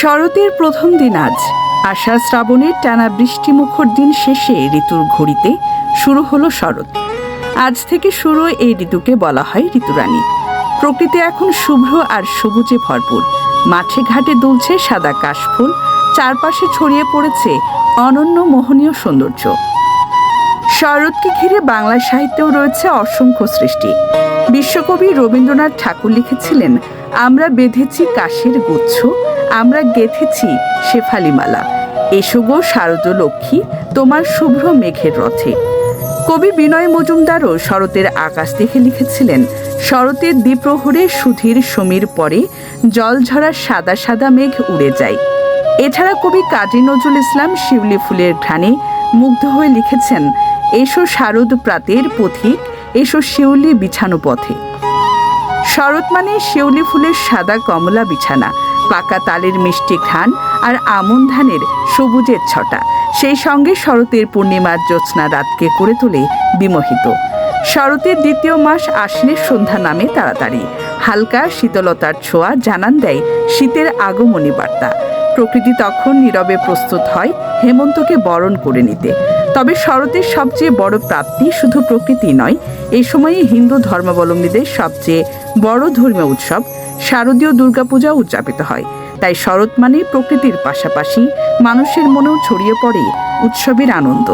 শরতের প্রথম দিন আজ। আষাঢ় শ্রাবণের টানা বৃষ্টিমুখর দিন শেষে ঋতুর ঘড়িতে শুরু হলো শরৎ। আজ থেকে শুরু এই ঋতুকে বলা হয় ঋতুরানী প্রকৃতি এখন শুভ্র আর সবুজে ভরপুর। মাঠে ঘাটে দুলছে সাদা কাশফুল, চারপাশে ছড়িয়ে পড়েছে অনন্য মোহনীয় সৌন্দর্য। শরৎকে ঘিরে বাংলা সাহিত্যেও রয়েছে অসংখ্য সৃষ্টি। বিশ্বকবি রবীন্দ্রনাথ ঠাকুর লিখেছিলেন আমরা বেঁধেছি কাশের গুচ্ছ, আমরা গেঁথেছি শেফালিমালা। এসো গো শারদ লক্ষ্মী তোমার শুভ্র মেঘের রথে। কবি বিনয় মজুমদারও শরতের আকাশ দেখে লিখেছিলেন, শরতের দ্বিপ্রহরে সুধীর সমীর পরে জলঝরা সাদা সাদা মেঘ উড়ে যায়। এছাড়া কবি কাজী নজরুল ইসলাম শিউলি ফুলের ঘ্রাণে মুগ্ধ হয়ে লিখেছেন, এসো শারদ প্রাতের পথিক, এসো শিউলি বিছানো পথে। শরৎ মানে শিউলি ফুলের সাদা কমলা বিছানা, পাকা তালের মিষ্টি ঘান আর আমন ধানের সবুজের ছটা। সেই সঙ্গে শরতের পূর্ণিমার জ্যোৎস্না রাতকে করে তোলে বিমোহিত। শরতের দ্বিতীয় মাস আশ্বিনের সন্ধ্যা নামে তাড়াতাড়ি। হালকা শীতলতার ছোঁয়া জানান দেয় শীতের আগমনী বার্তা। প্রকৃতি তখন নীরবে প্রস্তুত হয় হেমন্তকে বরণ করে নিতে। তবে শরতের সবচেয়ে বড় প্রাপ্তি শুধু প্রকৃতি নয়, এই সময়ে হিন্দু ধর্মাবলম্বীদের সবচেয়ে বড় ধর্মীয় উৎসব শারদীয় দুর্গাপূজা উদযাপিত হয়। তাই শরৎ মানে প্রকৃতির পাশাপাশি মানুষের মনেও ছড়িয়ে পড়ে উৎসবের আনন্দ।